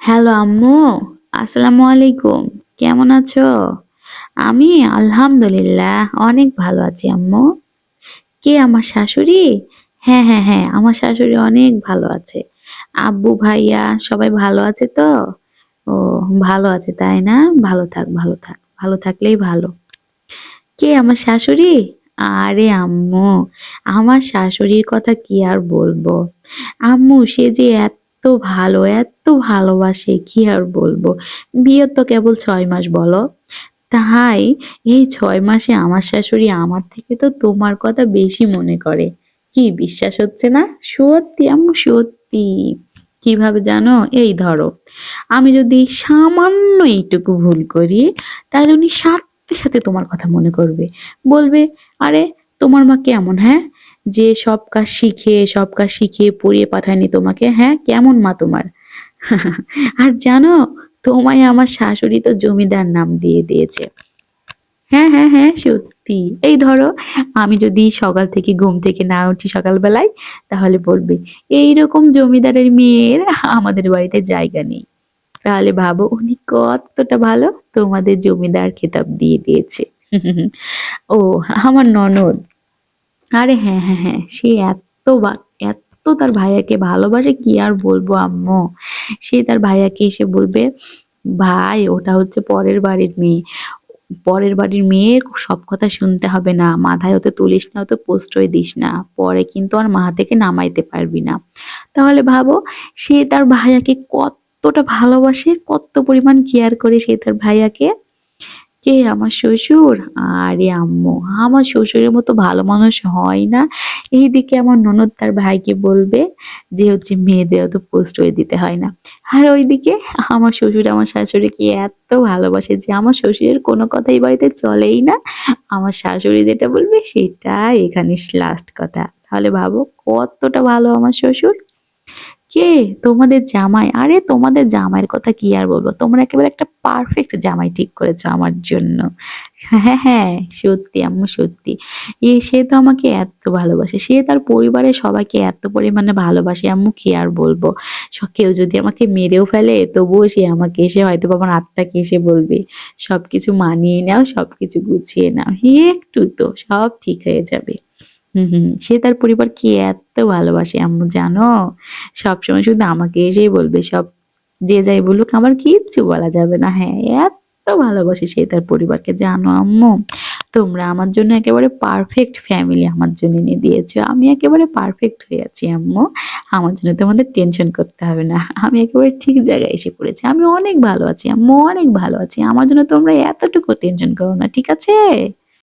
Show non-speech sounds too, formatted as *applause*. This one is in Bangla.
হ্যালো আম্মু। আসসালামু আলাইকুম। কেমন আছো? আমি আলহামদুলিল্লাহ অনেক ভালো আছি, আম্মু। কে আমার শাশুড়ি? হ্যাঁ হ্যাঁ হ্যাঁ আমার শাশুড়ি অনেক ভালো আছে। আব্বু, ভাইয়া, সবাই ভালো আছে তো? ও, ভালো আছে, তাই না? ভালো থাক ভালো থাক, ভালো থাকলেই ভালো। কে আমার শাশুড়ি? আরে, আম্মু, আমার শাশুড়ির কথা কি আর বলব? আম্মু, সে যে এত ভালো, এত ভালোবাসে, কি আর বলব? বিয়ের তো কেবল ছয় মাস, বলো? তাই এই ছয় মাসে আমার শাশুড়ি আমার থেকে তো তোমার কথা বেশি মনে করে। কি বিশ্বাস হচ্ছে না? সত্যি, আম্মু, সত্যি। কীভাবে জানো? এই ধরো, আমি যদি সামান্য এইটুকু ভুল করি, তাহলে উনি সাথে সাথে তোমার কথা মনে করবে। বলবে, আরে, তোমার মা কেমন হ্যাঁ? যে সব কাজ শিখে, সব কাজ শিখে পড়িয়ে পাঠায়নি তোমাকে। হ্যাঁ কেমন মা তোমার? *laughs* আর জানো, তোমায় আমার শাশুড়ি তো জমিদার নাম দিয়ে দিয়েছে। হ্যাঁ হ্যাঁ হ্যাঁ সত্যি। এই ধরো, আমি যদি সকাল থেকে ঘুম থেকে না উঠি সকালবেলায়, তাহলে বলবে, এইরকম জমিদারের মেয়ের আমাদের বাড়িতে জায়গা নেই। তাহলে ভাবো, উনি কতটা ভালো, তোমাদের জমিদার খেতাব দিয়ে দিয়েছে। *laughs* ও, আমার ননদ। আরে হ্যাঁ হ্যাঁ হ্যাঁ সে এত বা- এত তার ভাইয়াকে ভালোবাসে কি আর বলব আম্মু? সে তার ভাইয়াকে এসে বলবে, ভাই, ওটা হচ্ছে পরের বাড়ির মেয়ে। পরের বাড়ির মেয়ের সব কথা শুনতে হবে না। মাথায় হতে তুলিস না হতে প্রশ্রয় দিস না। পরে কিন্তু আর মা থেকে নামাইতে পারবি না। তাহলে ভাবো, সে তার ভাইয়াকে কতটা ভালোবাসে, কত পরিমাণ কেয়ার করে সে তার ভাইয়াকে? কে আমার শ্বশুর, আরে আম্মু, আমার শ্বশুরের মতো ভালো মানুষ হয় না। এইদিকে আমার ননদ তার ভাইকে বলবে যে হচ্ছে মেয়েদের অত হয়ে দিতে হয় না। আর ওইদিকে আমার শ্বশুর আমার শাশুড়িকে এত ভালোবাসে যে আমার শ্বশুরের কোনো কথাই বাড়িতে চলেই না। আমার শাশুড়ি যেটা বলবে সেটাই এখানে লাস্ট কথা। তাহলে ভাবো কতটা ভালো আমার শ্বশুর। কে? তোমাদের জামাই? আরে, তোমাদের জামাইয়ের কথা কি আর বলব? তোমরা একেবারে একটা পারফেক্ট জামাই ঠিক করেছ আমার জন্য। হ্যাঁ হ্যাঁ সত্যি আম্মু, সত্যি। এ, সে তো আমাকে এত ভালোবাসে। সে তার পরিবারের সবাইকে এত পরিমাণে ভালোবাসে আম্মু, কি আর বলব? কেউ যদি আমাকে মেরেও ফেলে, তবুও সে আমাকে এসে হয়তো আমার আত্মাকে এসে বলবে, সবকিছু মানিয়ে নাও, সবকিছু গুছিয়ে নাও। একটু তো, সব ঠিক হয়ে যাবে। সে তার পরিবারকে এত ভালোবাসে, আম্মু জানো? সবসময় শুধু আমাকে এসেই বলবে, সব যে যাই বলুক, আমার কিচ্ছু বলা যাবে না। হ্যাঁ এত ভালোবাসে সে তার পরিবারকে, জানো আম্মু? তোমরা আমার জন্য একেবারে পারফেক্ট ফ্যামিলি আমার জন্য এনে দিয়েছ। আমি একেবারে পারফেক্ট হয়ে আছি, আম্মু। আমার জন্য তোমাদের টেনশন করতে হবে না। আমি একেবারে ঠিক জায়গায় এসে পড়েছি। আমি অনেক ভালো আছি, আম্মু, অনেক ভালো আছি। আমার জন্য তোমরা এতটুকু টেনশন করো না, ঠিক আছে?